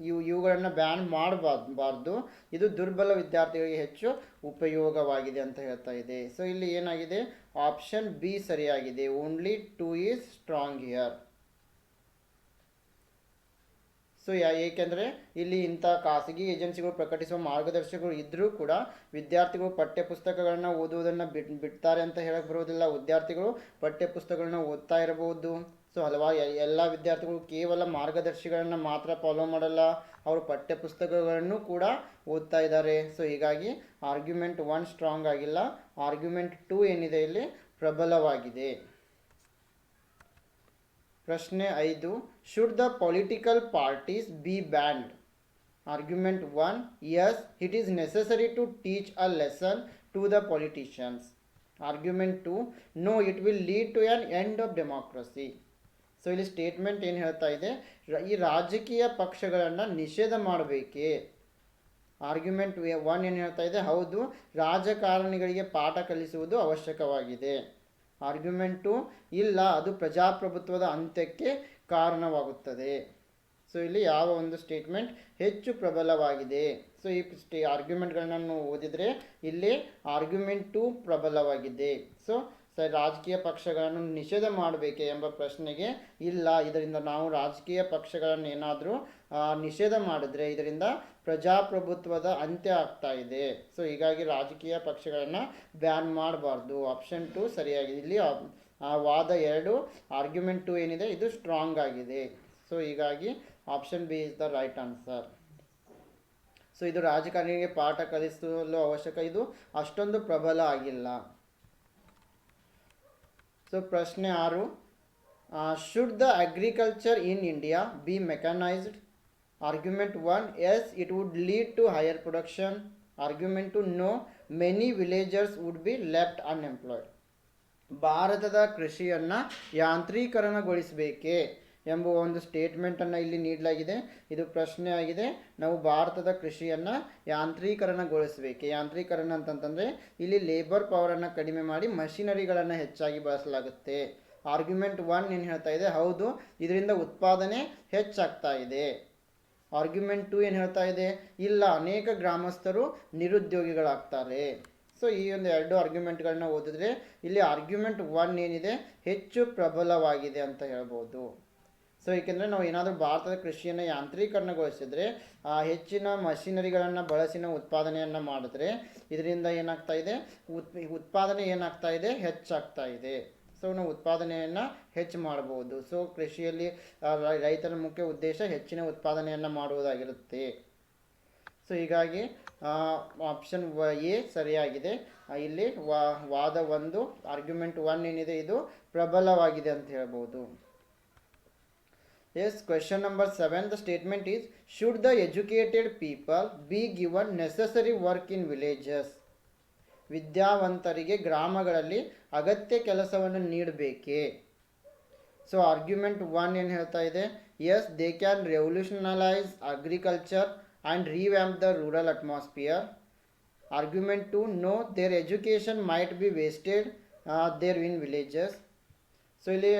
ಇವು, ಇವುಗಳನ್ನು ಬ್ಯಾನ್ ಮಾಡಬಾರ್ದು ಇದು ದುರ್ಬಲ ವಿದ್ಯಾರ್ಥಿಗಳಿಗೆ ಹೆಚ್ಚು ಉಪಯೋಗವಾಗಿದೆ ಅಂತ ಹೇಳ್ತಾ ಇದೆ. ಸೊ ಇಲ್ಲಿ ಏನಾಗಿದೆ? ಆಪ್ಷನ್ ಬಿ ಸರಿಯಾಗಿದೆ. Only two is strong here so yeah, ಏಕೆಂದರೆ ಇಲ್ಲಿ ಇಂಥ ಖಾಸಗಿ ಏಜೆನ್ಸಿಗಳು, ಪ್ರಕಟಿಸುವ ಮಾರ್ಗದರ್ಶಕರು ಇದ್ದರೂ ಕೂಡ ವಿದ್ಯಾರ್ಥಿಗಳು ಪಠ್ಯ ಪುಸ್ತಕಗಳನ್ನ ಓದುವುದನ್ನು ಬಿಟ್, ಬಿಡ್ತಾರೆ ಅಂತ ಹೇಳಕ್ಕೆ ಬರೋದಿಲ್ಲ ವಿದ್ಯಾರ್ಥಿಗಳು ಪಠ್ಯಪುಸ್ತಕಗಳನ್ನ ಓದ್ತಾ ಇರಬಹುದು. ಸೊ ಹಲವಾರು ಎಲ್ಲ ವಿದ್ಯಾರ್ಥಿಗಳು ಕೇವಲ ಮಾರ್ಗದರ್ಶಿಗಳನ್ನು ಮಾತ್ರ ಫಾಲೋ ಮಾಡಲ್ಲ, ಅವರು ಪಠ್ಯ ಪುಸ್ತಕಗಳನ್ನು ಕೂಡ ಓದ್ತಾ ಇದ್ದಾರೆ. ಸೊ ಹೀಗಾಗಿ ಆರ್ಗ್ಯುಮೆಂಟ್ ಒನ್ ಸ್ಟ್ರಾಂಗ್ ಆಗಿಲ್ಲ ಆರ್ಗ್ಯುಮೆಂಟ್ ಟೂ ಏನಿದೆ ಇಲ್ಲಿ ಪ್ರಬಲವಾಗಿದೆ. ಪ್ರಶ್ನೆ ಐದು should the political parties be banned argument one yes it is necessary to teach a lesson to the politicians argument two no it will lead to an end of democracy so ಇಲ್ಲಿ ಸ್ಟೇಟ್ಮೆಂಟ್ ಏನು ಹೇಳ್ತಾ ಇದೆ? ಈ ರಾಜಕೀಯ ಪಕ್ಷಗಳನ್ನು ನಿಷೇಧ ಮಾಡಬೇಕೇ? ಆರ್ಗ್ಯುಮೆಂಟ್ ಒನ್ ಏನು ಹೇಳ್ತಾ ಇದೆ? ಹೌದು, ರಾಜಕಾರಣಿಗಳಿಗೆ ಪಾಠ ಕಲಿಸುವುದು ಅವಶ್ಯಕವಾಗಿದೆ. ಆರ್ಗ್ಯುಮೆಂಟು ಇಲ್ಲ, ಅದು ಪ್ರಜಾಪ್ರಭುತ್ವದ ಅಂತ್ಯಕ್ಕೆ ಕಾರಣವಾಗುತ್ತದೆ. ಸೊ ಇಲ್ಲಿ ಯಾವ ಒಂದು ಸ್ಟೇಟ್ಮೆಂಟ್ ಹೆಚ್ಚು ಪ್ರಬಲವಾಗಿದೆ. ಸೊ ಈ ಸ್ಟೇ ಆರ್ಗ್ಯುಮೆಂಟ್ಗಳನ್ನ ಓದಿದರೆ, ಇಲ್ಲಿ ಆರ್ಗ್ಯುಮೆಂಟು ಪ್ರಬಲವಾಗಿದೆ. ಸ ರಾಜಕೀಯ ಪಕ್ಷಗಳನ್ನು ನಿಷೇಧ ಮಾಡಬೇಕೆ ಎಂಬ ಪ್ರಶ್ನೆಗೆ ಇಲ್ಲ. ಇದರಿಂದ ನಾವು ರಾಜಕೀಯ ಪಕ್ಷಗಳನ್ನು ಏನಾದರೂ ನಿಷೇಧ ಮಾಡಿದ್ರೆ ಇದರಿಂದ ಪ್ರಜಾಪ್ರಭುತ್ವದ ಅಂತ್ಯ ಆಗ್ತಾ ಇದೆ. ಸೊ, ಹೀಗಾಗಿ ರಾಜಕೀಯ ಪಕ್ಷಗಳನ್ನು ಬ್ಯಾನ್ ಮಾಡಬಾರ್ದು. ಆಪ್ಷನ್ ಟು ಸರಿಯಾಗಿದೆ ಇಲ್ಲಿ ಆ- ವಾದ ಎರಡು, ಆರ್ಗ್ಯುಮೆಂಟ್ ಟು ಏನಿದೆ, ಇದು ಸ್ಟ್ರಾಂಗ್ ಆಗಿದೆ. ಸೊ, ಹೀಗಾಗಿ option B is the right answer. So, ಇದು ರಾಜಕಾರಣಿಗೆ ಪಾಠ ಕಲಿಸಲು ಅವಶ್ಯಕ. ಇದು ಅಷ್ಟೊಂದು ಪ್ರಬಲ ಆಗಿಲ್ಲ. ಸೊ ಪ್ರಶ್ನೆ ಆರು. Should the agriculture in India be mechanized argument one yes it would lead to higher production argument two no many villagers would be left unemployed ಭಾರತದ ಕೃಷಿಯನ್ನು ಯಾಂತ್ರೀಕರಣಗೊಳಿಸಬೇಕೇ? ಎಂಬುವ ಒಂದು ಸ್ಟೇಟ್ಮೆಂಟನ್ನು ಇಲ್ಲಿ ನೀಡಲಾಗಿದೆ. ಇದು ಪ್ರಶ್ನೆ ಆಗಿದೆ. ನಾವು ಭಾರತದ ಕೃಷಿಯನ್ನು ಯಾಂತ್ರೀಕರಣಗೊಳಿಸಬೇಕು. ಯಾಂತ್ರೀಕರಣ ಅಂತಂತಂದರೆ ಇಲ್ಲಿ ಲೇಬರ್ ಪವರನ್ನು ಕಡಿಮೆ ಮಾಡಿ ಮಷಿನರಿಗಳನ್ನು ಹೆಚ್ಚಾಗಿ ಬಳಸಲಾಗುತ್ತೆ. ಆರ್ಗ್ಯುಮೆಂಟ್ ಒನ್ ಏನು ಹೇಳ್ತಾ ಇದೆ? ಹೌದು, ಇದರಿಂದ ಉತ್ಪಾದನೆ ಹೆಚ್ಚಾಗ್ತಾ ಇದೆ. ಆರ್ಗ್ಯುಮೆಂಟ್ ಟು ಏನು ಹೇಳ್ತಾ ಇದೆ? ಇಲ್ಲ, ಅನೇಕ ಗ್ರಾಮಸ್ಥರು ನಿರುದ್ಯೋಗಿಗಳಾಗ್ತಾರೆ. ಸೊ ಈ ಒಂದು ಎರಡು ಆರ್ಗ್ಯುಮೆಂಟ್ಗಳನ್ನ ಓದಿದ್ರೆ ಇಲ್ಲಿ ಆರ್ಗ್ಯುಮೆಂಟ್ ಒನ್ ಏನಿದೆ? ಹೆಚ್ಚು ಪ್ರಬಲವಾಗಿದೆ ಅಂತ ಹೇಳ್ಬೋದು. ಸೊ ಏಕೆಂದರೆ ನಾವು ಏನಾದರೂ ಭಾರತದ ಕೃಷಿಯನ್ನು ಯಾಂತ್ರೀಕರಣಗೊಳಿಸಿದರೆ ಹೆಚ್ಚಿನ ಮಷಿನರಿಗಳನ್ನು ಬಳಸಿ ನಾವು ಉತ್ಪಾದನೆಯನ್ನು ಮಾಡಿದ್ರೆ ಇದರಿಂದ ಏನಾಗ್ತಾ ಇದೆ? ಉತ್, ಉತ್ಪಾದನೆ ಏನಾಗ್ತಾ ಇದೆ? ಹೆಚ್ಚಾಗ್ತಾ ಇದೆ. ಸೊ, ನಾವು ಉತ್ಪಾದನೆಯನ್ನು ಹೆಚ್ಚು ಮಾಡ್ಬೋದು. ಸೊ, ಕೃಷಿಯಲ್ಲಿ ರೈತರ ಮುಖ್ಯ ಉದ್ದೇಶ ಹೆಚ್ಚಿನ ಉತ್ಪಾದನೆಯನ್ನು ಮಾಡುವುದಾಗಿರುತ್ತೆ. ಸೊ, ಹೀಗಾಗಿ ಆಪ್ಷನ್ ಎ ಸರಿಯಾಗಿದೆ. ಇಲ್ಲಿ ವಾದ ಒಂದು ಆರ್ಗ್ಯುಮೆಂಟ್ ಒನ್ ಏನಿದೆ, ಇದು ಪ್ರಬಲವಾಗಿದೆ ಅಂತ ಹೇಳ್ಬೋದು. Yes question number seven the statement is should the educated people be given necessary work in villages ವಿದ್ಯಾವಂತರಿಗೆ ಗ್ರಾಮಗಳಲ್ಲಿ ಅಗತ್ಯ ಕೆಲಸವನ್ನು ನೀಡಬೇಕೇ? ಸೊ ಆರ್ಗ್ಯುಮೆಂಟ್ ಒನ್ ಏನು ಹೇಳ್ತಾ ಇದೆ? Yes they can revolutionalise agriculture and revamp the rural atmosphere argument two no their education might be wasted there in villages so ಇಲ್ಲಿ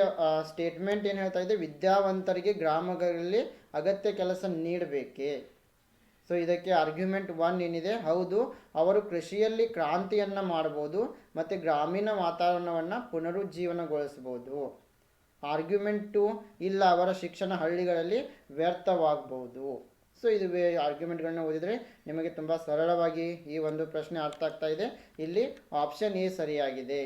ಸ್ಟೇಟ್ಮೆಂಟ್ ಏನು ಹೇಳ್ತಾ ಇದೆ? ವಿದ್ಯಾವಂತರಿಗೆ ಗ್ರಾಮಗಳಲ್ಲಿ ಅಗತ್ಯ ಕೆಲಸ ನೀಡಬೇಕೆ. ಸೊ ಇದಕ್ಕೆ ಆರ್ಗ್ಯುಮೆಂಟ್ ಒನ್ ಏನಿದೆ? ಹೌದು, ಅವರು ಕೃಷಿಯಲ್ಲಿ ಕ್ರಾಂತಿಯನ್ನು ಮಾಡ್ಬೋದು, ಮತ್ತು ಗ್ರಾಮೀಣ ವಾತಾವರಣವನ್ನು ಪುನರುಜ್ಜೀವನಗೊಳಿಸ್ಬೋದು. ಆರ್ಗ್ಯುಮೆಂಟ್ ಟು ಇಲ್ಲ, ಅವರ ಶಿಕ್ಷಣ ಹಳ್ಳಿಗಳಲ್ಲಿ ವ್ಯರ್ಥವಾಗ್ಬೋದು. ಸೊ ಇದು ಆರ್ಗ್ಯುಮೆಂಟ್ಗಳನ್ನ ಓದಿದರೆ ನಿಮಗೆ ತುಂಬ ಸರಳವಾಗಿ ಈ ಒಂದು ಪ್ರಶ್ನೆ ಅರ್ಥ ಆಗ್ತಾ ಇದೆ. ಇಲ್ಲಿ ಆಪ್ಷನ್ ಎ ಸರಿಯಾಗಿದೆ.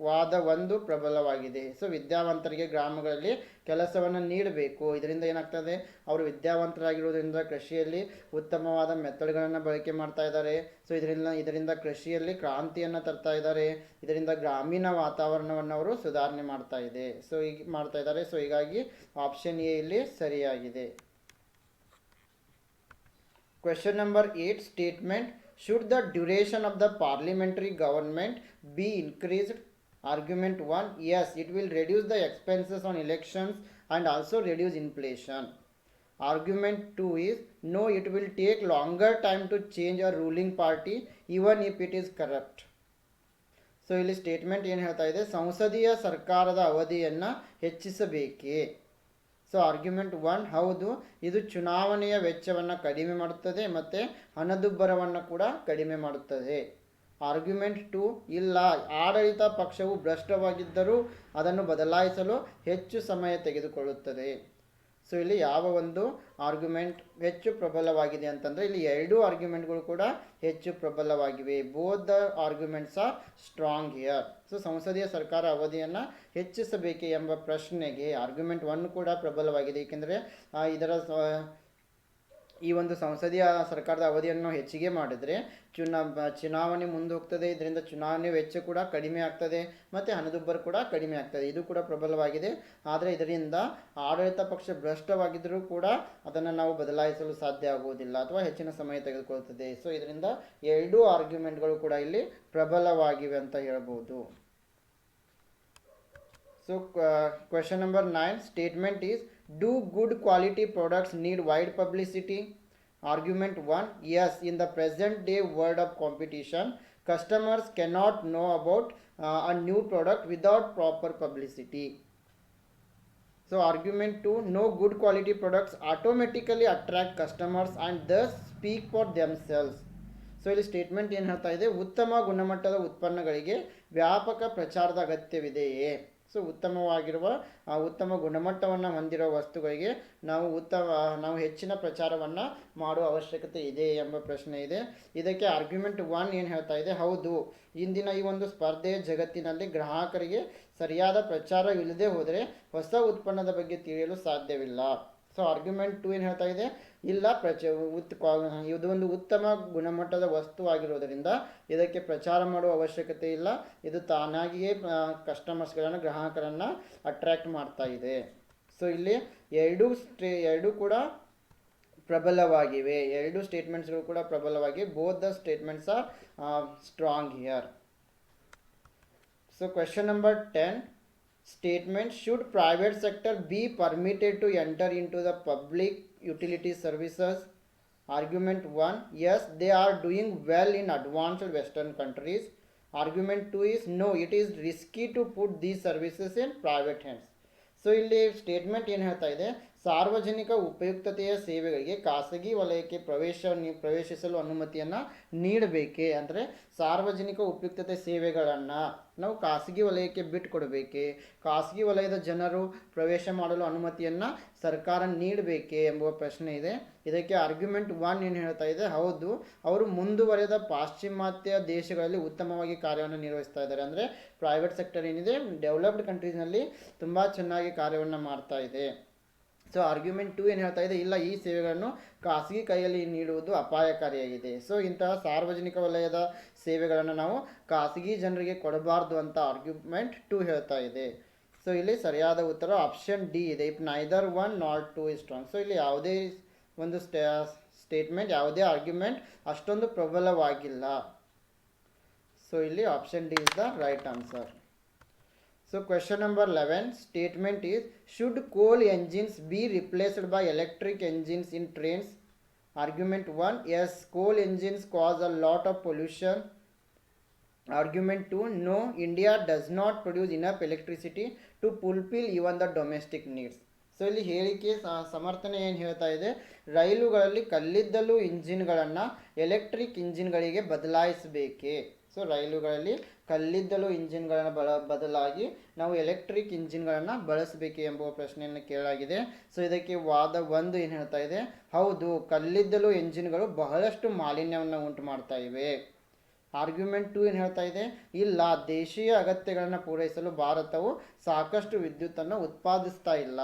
ವಾದ ಒಂದು ಪ್ರಬಲವಾಗಿದೆ. ಸೊ ವಿದ್ಯಾವಂತರಿಗೆ ಗ್ರಾಮಗಳಲ್ಲಿ ಕೆಲಸವನ್ನು ನೀಡಬೇಕು. ಇದರಿಂದ ಏನಾಗ್ತದೆ? ಅವರು ವಿದ್ಯಾವಂತರಾಗಿರುವುದರಿಂದ ಕೃಷಿಯಲ್ಲಿ ಉತ್ತಮವಾದ ಮೆಥಡ್ಗಳನ್ನು ಬಳಕೆ ಮಾಡ್ತಾ ಇದ್ದಾರೆ. ಸೊ ಇದರಿಂದ ಇದರಿಂದ ಕೃಷಿಯಲ್ಲಿ ಕ್ರಾಂತಿಯನ್ನು ತರ್ತಾ ಇದ್ದಾರೆ. ಇದರಿಂದ ಗ್ರಾಮೀಣ ವಾತಾವರಣವನ್ನು ಅವರು ಸುಧಾರಣೆ ಮಾಡ್ತಾ ಇದೆ. ಸೊ ಈಗ ಮಾಡ್ತಾ ಇದ್ದಾರೆ. ಸೊ ಹೀಗಾಗಿ ಆಪ್ಷನ್ ಎ ಇಲ್ಲಿ ಸರಿಯಾಗಿದೆ. Question number 8 statement Should the duration of the parliamentary government be increased? Argument 1 Yes, it will reduce the expenses on elections and also reduce inflation. Argument 2 is No, it will take longer time to change a ruling party even if it is corrupt. So ಇಲ್ಲಿ ಸ್ಟೇಟ್ಮೆಂಟ್ ಏನು ಹೇಳ್ತಾ ಇದೆ ಸಂಸದೀಯ ಸರ್ಕಾರದ ಅವಧಿಯನ್ನು ಹೆಚ್ಚಿಸಬೇಕೇ ಸೊ ಆರ್ಗ್ಯುಮೆಂಟ್ ಒನ್ ಹೌದು ಇದು ಚುನಾವಣೆಯ ವೆಚ್ಚವನ್ನು ಕಡಿಮೆ ಮಾಡುತ್ತದೆ ಮತ್ತು ಹಣದುಬ್ಬರವನ್ನು ಕೂಡ ಕಡಿಮೆ ಮಾಡುತ್ತದೆ ಆರ್ಗ್ಯುಮೆಂಟ್ ಟು ಇಲ್ಲ. ಆಡಳಿತ ಪಕ್ಷವು ಭ್ರಷ್ಟವಾಗಿದ್ದರೂ ಅದನ್ನು ಬದಲಾಯಿಸಲು ಹೆಚ್ಚು ಸಮಯ ತೆಗೆದುಕೊಳ್ಳುತ್ತದೆ. ಸೊ, ಇಲ್ಲಿ ಯಾವ ಒಂದು ಆರ್ಗ್ಯುಮೆಂಟ್ ಹೆಚ್ಚು ಪ್ರಬಲವಾಗಿದೆ ಅಂತಂದರೆ ಇಲ್ಲಿ ಎರಡೂ ಆರ್ಗ್ಯುಮೆಂಟ್ಗಳು ಕೂಡ ಹೆಚ್ಚು ಪ್ರಬಲವಾಗಿವೆ. Both the arguments are strong here so ಸಂಸದೀಯ ಸರ್ಕಾರ ಅವಧಿಯನ್ನು ಹೆಚ್ಚಿಸಬೇಕೆ ಎಂಬ ಪ್ರಶ್ನೆಗೆ ಆರ್ಗ್ಯುಮೆಂಟ್ ಒನ್ ಕೂಡ ಪ್ರಬಲವಾಗಿದೆ. ಏಕೆಂದರೆ ಇದರ ಈ ಒಂದು ಸಂಸದೀಯ ಸರ್ಕಾರದ ಅವಧಿಯನ್ನು ಹೆಚ್ಚಿಗೆ ಮಾಡಿದರೆ ಚುನಾ ಚುನಾವಣೆ ಮುಂದೆ ಹೋಗ್ತದೆ ಇದರಿಂದ ಚುನಾವಣೆ ವೆಚ್ಚ ಕೂಡ ಕಡಿಮೆ ಆಗ್ತದೆ, ಮತ್ತು ಹಣದುಬ್ಬರ ಕೂಡ ಕಡಿಮೆ ಆಗ್ತದೆ. ಇದು ಕೂಡ ಪ್ರಬಲವಾಗಿದೆ. ಆದರೆ ಇದರಿಂದ ಆಡಳಿತ ಪಕ್ಷ ಭ್ರಷ್ಟವಾಗಿದ್ದರೂ ಕೂಡ ಅದನ್ನು ನಾವು ಬದಲಾಯಿಸಲು ಸಾಧ್ಯ ಆಗುವುದಿಲ್ಲ ಅಥವಾ ಹೆಚ್ಚಿನ ಸಮಯ ತೆಗೆದುಕೊಳ್ತದೆ ಸೊ ಇದರಿಂದ ಎರಡೂ ಆರ್ಗ್ಯುಮೆಂಟ್ಗಳು ಕೂಡ ಇಲ್ಲಿ ಪ್ರಬಲವಾಗಿವೆ ಅಂತ ಹೇಳ್ಬೋದು. So question number nine statement is do good quality products need wide publicity? Argument one yes in the present day world of competition customers cannot know about a new product without proper publicity so argument two no good quality products automatically attract customers and thus speak for themselves so ಇಲ್ಲಿ ಸ್ಟೇಟ್ಮೆಂಟ್ ಏನು ಹೇಳ್ತಾ ಇದೆ? ಉತ್ತಮ ಗುಣಮಟ್ಟದ ಉತ್ಪನ್ನಗಳಿಗೆ ವ್ಯಾಪಕ ಪ್ರಚಾರದ ಅಗತ್ಯವಿದೆಯೇ? ಸೊ ಉತ್ತಮವಾಗಿರುವ ಆ, ಉತ್ತಮ ಗುಣಮಟ್ಟವನ್ನು ಹೊಂದಿರುವ ವಸ್ತುಗಳಿಗೆ ನಾವು ಉತ್ತಮ ನಾವು ಹೆಚ್ಚಿನ ಪ್ರಚಾರವನ್ನು ಮಾಡುವ ಅವಶ್ಯಕತೆ ಇದೆ ಎಂಬ ಪ್ರಶ್ನೆ ಇದೆ. ಇದಕ್ಕೆ ಆರ್ಗ್ಯುಮೆಂಟ್ ಒನ್ ಏನು ಹೇಳ್ತಾ ಇದೆ? ಹೌದು. ಇಂದಿನ ಈ ಒಂದು ಸ್ಪರ್ಧೆಯ ಜಗತ್ತಿನಲ್ಲಿ ಗ್ರಾಹಕರಿಗೆ ಸರಿಯಾದ ಪ್ರಚಾರವಿಲ್ಲದೆ ಹೋದರೆ ಹೊಸ ಉತ್ಪನ್ನದ ಬಗ್ಗೆ ತಿಳಿಯಲು ಸಾಧ್ಯವಿಲ್ಲ. ಸೊ ಆರ್ಗ್ಯುಮೆಂಟ್ ಟು ಏನು ಹೇಳ್ತಾ ಇದೆ? ಇಲ್ಲ, ಪ್ರಚ, ಉತ್ ಇದೊಂದು ಉತ್ತಮ ಗುಣಮಟ್ಟದ ವಸ್ತು ಆಗಿರೋದರಿಂದ ಇದಕ್ಕೆ ಪ್ರಚಾರ ಮಾಡುವ ಅವಶ್ಯಕತೆ ಇಲ್ಲ. ಇದು ತಾನಾಗಿಯೇ ಕಸ್ಟಮರ್ಸ್ಗಳನ್ನು ಗ್ರಾಹಕರನ್ನು ಅಟ್ರ್ಯಾಕ್ಟ್ ಮಾಡ್ತಾ ಇದೆ. ಸೊ ಇಲ್ಲಿ ಎರಡೂ ಸ್ಟೇ, ಎರಡೂ ಕೂಡ ಪ್ರಬಲವಾಗಿವೆ. ಎರಡು ಸ್ಟೇಟ್ಮೆಂಟ್ಸ್ಗಳು ಕೂಡ ಪ್ರಬಲವಾಗಿ both statements are strong here so question number 10 statement should private sector be permitted to enter into the public utility services argument 1 yes they are doing well in advanced western countries argument 2 is no it is risky to put these services in private hands so ಇಲ್ಲಿ ಸ್ಟೇಟ್ಮೆಂಟ್ ಏನು ಹೇಳ್ತಾ ಇದೆ ಸಾರ್ವಜನಿಕ ಉಪಯುಕ್ತತೆಯ ಸೇವೆಗಳಿಗೆ ಖಾಸಗಿ ವಲಯಕ್ಕೆ ಪ್ರವೇಶ ನಿ- ಪ್ರವೇಶಿಸಲು ಅನುಮತಿಯನ್ನು ನೀಡಬೇಕೆ ಅಂದರೆ ಸಾರ್ವಜನಿಕ ಉಪಯುಕ್ತತೆ ಸೇವೆಗಳನ್ನು ನಾವು ಖಾಸಗಿ ವಲಯಕ್ಕೆ ಬಿಟ್ಟುಕೊಡಬೇಕೆ ಖಾಸಗಿ ವಲಯದ ಜನರು ಪ್ರವೇಶ ಮಾಡಲು ಅನುಮತಿಯನ್ನು ಸರ್ಕಾರ ನೀಡಬೇಕೆ ಎಂಬುವ ಪ್ರಶ್ನೆ ಇದೆ. ಇದಕ್ಕೆ ಆರ್ಗ್ಯುಮೆಂಟ್ ಒನ್ ಏನು ಹೇಳ್ತಾ ಇದೆ? ಹೌದು, ಅವರು ಮುಂದುವರೆದ ಪಾಶ್ಚಿಮಾತ್ಯ ದೇಶಗಳಲ್ಲಿ ಉತ್ತಮವಾಗಿ ಕಾರ್ಯವನ್ನು ನಿರ್ವಹಿಸ್ತಾ ಇದ್ದಾರೆ. ಅಂದರೆ ಪ್ರೈವೇಟ್ ಸೆಕ್ಟರ್ ಏನಿದೆ ಡೆವಲಪ್ಡ್ ಕಂಟ್ರೀಸ್ನಲ್ಲಿ ತುಂಬ ಚೆನ್ನಾಗಿ ಕಾರ್ಯವನ್ನು ಮಾಡ್ತಾ ಇದೆ. ಸೊ ಆರ್ಗ್ಯುಮೆಂಟ್ ಟು ಏನು ಹೇಳ್ತಾ ಇದೆ? ಇಲ್ಲ, ಈ ಸೇವೆಗಳನ್ನು ಖಾಸಗಿ ಕೈಯಲ್ಲಿ ನೀಡುವುದು ಅಪಾಯಕಾರಿಯಾಗಿದೆ. ಸೊ ಇಂತಹ ಸಾರ್ವಜನಿಕ ವಲಯದ ಸೇವೆಗಳನ್ನು ನಾವು ಖಾಸಗಿ ಜನರಿಗೆ ಕೊಡಬಾರ್ದು ಅಂತ ಆರ್ಗ್ಯುಮೆಂಟ್ ಟು ಹೇಳ್ತಾ ಇದೆ. ಸೊ ಇಲ್ಲಿ ಸರಿಯಾದ ಉತ್ತರ ಆಪ್ಷನ್ ಡಿ ಇದೆ. If neither one not two is strong so ಇಲ್ಲಿ ಯಾವುದೇ ಒಂದು ಸ್ಟೇ ಸ್ಟೇಟ್ಮೆಂಟ್ ಯಾವುದೇ ಆರ್ಗ್ಯುಮೆಂಟ್ ಅಷ್ಟೊಂದು ಪ್ರಬಲವಾಗಿಲ್ಲ. ಸೊ ಇಲ್ಲಿ option D is the right answer So question number 11 statement is should coal engines be replaced by electric engines in trains? Argument 1 yes coal engines cause a lot of pollution. Argument 2 no India does not produce enough electricity to fulfill even the domestic needs. So ಇಲ್ಲಿ ಹೇಳಿಕೆ ಸಮರ್ಥನೆ ಏನು ಹೇಳ್ತಾ ಇದೆ ರೈಲುಗಳಲ್ಲಿ ಕಲ್ಲಿದ್ದಲು ಇಂಜಿನ್ಗಳನ್ನು ಎಲೆಕ್ಟ್ರಿಕ್ ಇಂಜಿನ್ಗಳಿಗೆ ಬದಲಾಯಿಸಬೇಕೆ ಸೊ ರೈಲುಗಳಲ್ಲಿ ಕಲ್ಲಿದ್ದಲು ಇಂಜಿನ್ಗಳನ್ನು ಬಳ, ಬದಲಾಗಿ ನಾವು ಎಲೆಕ್ಟ್ರಿಕ್ ಇಂಜಿನ್ಗಳನ್ನು ಬಳಸಬೇಕು ಎಂಬುವ ಪ್ರಶ್ನೆಯನ್ನು ಕೇಳಲಾಗಿದೆ. ಸೊ, ಇದಕ್ಕೆ ವಾದ ಒಂದು ಏನು ಹೇಳ್ತಾ ಇದೆ? ಹೌದು, ಕಲ್ಲಿದ್ದಲು ಇಂಜಿನ್ಗಳು ಬಹಳಷ್ಟು ಮಾಲಿನ್ಯವನ್ನು ಉಂಟು ಮಾಡ್ತಾ ಇವೆ. ಆರ್ಗ್ಯುಮೆಂಟ್ ಟು ಏನು ಹೇಳ್ತಾ ಇದೆ? ಇಲ್ಲ, ದೇಶೀಯ ಅಗತ್ಯಗಳನ್ನು ಪೂರೈಸಲು ಭಾರತವು ಸಾಕಷ್ಟು ವಿದ್ಯುತ್ತನ್ನು ಉತ್ಪಾದಿಸ್ತಾ ಇಲ್ಲ.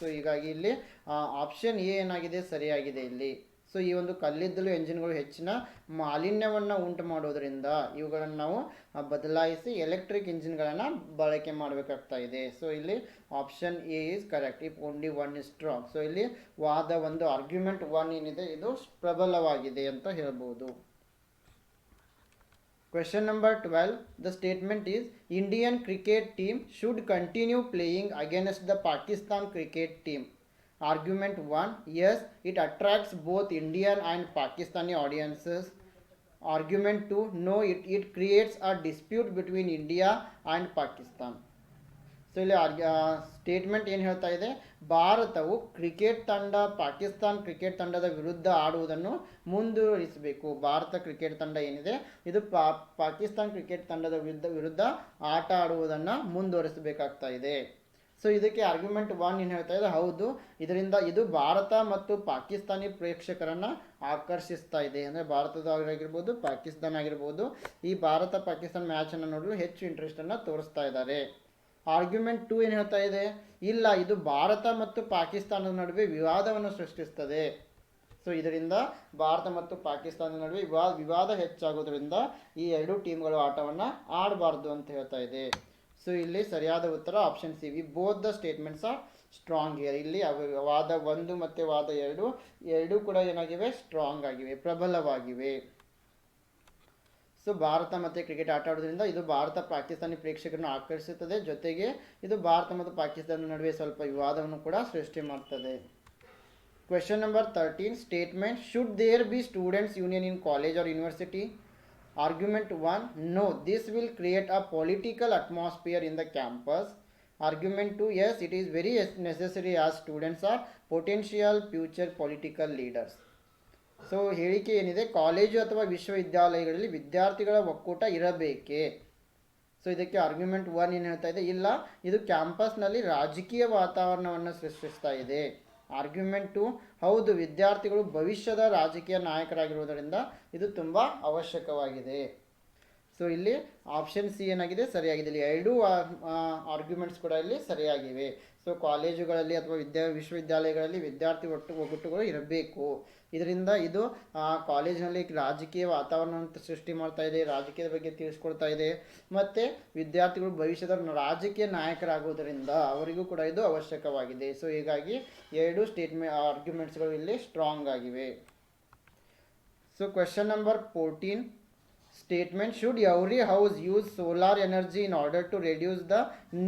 ಸೊ, ಹೀಗಾಗಿ ಇಲ್ಲಿ ಆಪ್ಷನ್ ಎ ಏನಾಗಿದೆ? ಸರಿಯಾಗಿದೆ ಇಲ್ಲಿ. ಸೊ ಈ ಒಂದು ಕಲ್ಲಿದ್ದಲು ಎಂಜಿನ್ಗಳು ಹೆಚ್ಚಿನ ಮಾಲಿನ್ಯವನ್ನು ಉಂಟು ಮಾಡೋದರಿಂದ ಇವುಗಳನ್ನು ನಾವು ಬದಲಾಯಿಸಿ ಎಲೆಕ್ಟ್ರಿಕ್ ಇಂಜಿನ್ಗಳನ್ನು ಬಳಕೆ ಮಾಡಬೇಕಾಗ್ತಾ ಇದೆ ಸೊ ಇಲ್ಲಿ option A is correct if only one is strong so ಇಲ್ಲಿ ವಾದ ಒಂದು ಆರ್ಗ್ಯುಮೆಂಟ್ ಒನ್ ಏನಿದೆ, ಇದು ಪ್ರಬಲವಾಗಿದೆ ಅಂತ ಹೇಳ್ಬೋದು question number 12. The statement is Indian cricket team should continue playing against the Pakistan cricket team. Argument 1 Yes, it attracts both Indian and Pakistani audiences. Argument 2 No, it, it creates a dispute between India and Pakistan. So ಇಲ್ಲಿ ಸ್ಟೇಟ್ಮೆಂಟ್ ಏನು ಹೇಳ್ತಾ ಇದೆ ಭಾರತವು ಕ್ರಿಕೆಟ್ ತಂಡ ಪಾಕಿಸ್ತಾನ್ ಕ್ರಿಕೆಟ್ ತಂಡದ ವಿರುದ್ಧ ಆಡುವುದನ್ನು ಮುಂದುವರಿಸಬೇಕು ಭಾರತ ಕ್ರಿಕೆಟ್ ತಂಡ ಏನಿದೆ ಇದು ಪಾ ಪಾಕಿಸ್ತಾನ್ ಕ್ರಿಕೆಟ್ ತಂಡದ ವಿರುದ್ಧ ವಿರುದ್ಧ ಆಟ ಆಡುವುದನ್ನು ಮುಂದುವರಿಸಬೇಕಾಗ್ತಾ ಇದೆ ಸೊ ಇದಕ್ಕೆ ಆರ್ಗ್ಯುಮೆಂಟ್ ಒನ್ ಏನು ಹೇಳ್ತಾ ಇದೆ? ಹೌದು. ಇದರಿಂದ ಇದು ಭಾರತ ಮತ್ತು ಪಾಕಿಸ್ತಾನಿ ಪ್ರೇಕ್ಷಕರನ್ನು ಆಕರ್ಷಿಸ್ತಾ ಇದೆ. ಅಂದರೆ ಭಾರತದಾಗಿರ್ಬೋದು ಪಾಕಿಸ್ತಾನ ಆಗಿರ್ಬೋದು, ಈ ಭಾರತ ಪಾಕಿಸ್ತಾನ ಮ್ಯಾಚನ್ನು ನೋಡಲು ಹೆಚ್ಚು ಇಂಟ್ರೆಸ್ಟನ್ನು ತೋರಿಸ್ತಾ ಇದ್ದಾರೆ. ಆರ್ಗ್ಯುಮೆಂಟ್ ಟು ಏನು ಹೇಳ್ತಾ ಇದೆ? ಇಲ್ಲ, ಇದು ಭಾರತ ಮತ್ತು ಪಾಕಿಸ್ತಾನದ ನಡುವೆ ವಿವಾದವನ್ನು ಸೃಷ್ಟಿಸ್ತದೆ. ಸೊ ಇದರಿಂದ ಭಾರತ ಮತ್ತು ಪಾಕಿಸ್ತಾನದ ನಡುವೆ ವಿವಾದ ವಿವಾದ ಹೆಚ್ಚಾಗೋದ್ರಿಂದ ಈ ಎರಡು ಟೀಮ್ಗಳು ಆಟವನ್ನು ಆಡಬಾರ್ದು ಅಂತ ಹೇಳ್ತಾ ಇದೆ. ಸೊ ಇಲ್ಲಿ ಸರಿಯಾದ ಉತ್ತರ option C V both the statements are strong here ಇಲ್ಲಿ ವಾದ ಒಂದು ಮತ್ತು ವಾದ ಎರಡು, ಎರಡೂ ಕೂಡ ಏನಾಗಿವೆ? ಸ್ಟ್ರಾಂಗ್ ಆಗಿವೆ, ಪ್ರಬಲವಾಗಿವೆ. ಸೊ ಭಾರತ ಮತ್ತು ಕ್ರಿಕೆಟ್ ಆಟ ಆಡೋದ್ರಿಂದ ಇದು ಭಾರತ ಪಾಕಿಸ್ತಾನಿ ಪ್ರೇಕ್ಷಕರನ್ನು ಆಕರ್ಷಿಸುತ್ತದೆ. ಜೊತೆಗೆ ಇದು ಭಾರತ ಮತ್ತು ಪಾಕಿಸ್ತಾನ ನಡುವೆ ಸ್ವಲ್ಪ ವಿವಾದವನ್ನು ಕೂಡ ಸೃಷ್ಟಿ ಮಾಡ್ತದೆ. Question number thirteen statement should there be students union in college or university argument one no this will create a political atmosphere in the campus argument two yes it is very necessary as students are potential future political leaders so ಹೇಳಿಕೆ ಏನಿದೆ? ಕಾಲೇಜು ಅಥವಾ ವಿಶ್ವವಿದ್ಯಾಲಯಗಳಲ್ಲಿ ವಿದ್ಯಾರ್ಥಿಗಳ ಒಕ್ಕೂಟ ಇರಬೇಕೇ? ಸೊ ಇದಕ್ಕೆ ಆರ್ಗ್ಯುಮೆಂಟ್ ಒನ್ ಏನು ಹೇಳ್ತಾ ಇದೆ? ಇಲ್ಲ, ಇದು ಕ್ಯಾಂಪಸ್ನಲ್ಲಿ ರಾಜಕೀಯ ವಾತಾವರಣವನ್ನು ಸೃಷ್ಟಿಸ್ತಾ ಇದೆ. ಆರ್ಗ್ಯುಮೆಂಟ್ ಟು ಹೌದು, ವಿದ್ಯಾರ್ಥಿಗಳು ಭವಿಷ್ಯದ ರಾಜಕೀಯ ನಾಯಕರಾಗಿರುವುದರಿಂದ ಇದು ತುಂಬ ಅವಶ್ಯಕವಾಗಿದೆ. ಸೊ ಇಲ್ಲಿ ಆಪ್ಷನ್ ಸಿ ಏನಾಗಿದೆ? ಸರಿಯಾಗಿದೆ. ಇಲ್ಲಿ ಎರಡೂ ಆರ್ಗ್ಯುಮೆಂಟ್ಸ್ ಕೂಡ ಇಲ್ಲಿ ಸರಿಯಾಗಿವೆ. ಸೊ ಕಾಲೇಜುಗಳಲ್ಲಿ ಅಥವಾ ವಿದ್ಯಾ, ವಿಶ್ವವಿದ್ಯಾಲಯಗಳಲ್ಲಿ ವಿದ್ಯಾರ್ಥಿ ಒಟ್ಟು, ಒಗ್ಗಟ್ಟುಗಳು ಇರಬೇಕು. ಇದರಿಂದ ಇದು ಕಾಲೇಜಿನಲ್ಲಿ ರಾಜಕೀಯ ವಾತಾವರಣವನ್ನು ಸೃಷ್ಟಿ ಮಾಡ್ತಾ ಇದೆ, ರಾಜಕೀಯದ ಬಗ್ಗೆ ತಿಳಿಸ್ಕೊಡ್ತಾ ಇದೆ. ಮತ್ತು ವಿದ್ಯಾರ್ಥಿಗಳು ಭವಿಷ್ಯದ ರಾಜಕೀಯ ನಾಯಕರಾಗುವುದರಿಂದ ಅವರಿಗೂ ಕೂಡ ಇದು ಅವಶ್ಯಕವಾಗಿದೆ. ಸೊ ಹೀಗಾಗಿ ಎರಡು ಸ್ಟೇಟ್ಮೆ ಆರ್ಗ್ಯುಮೆಂಟ್ಸ್ಗಳು ಇಲ್ಲಿ ಸ್ಟ್ರಾಂಗ್ ಆಗಿವೆ. So question number fourteen statement should every house use solar energy in order to reduce the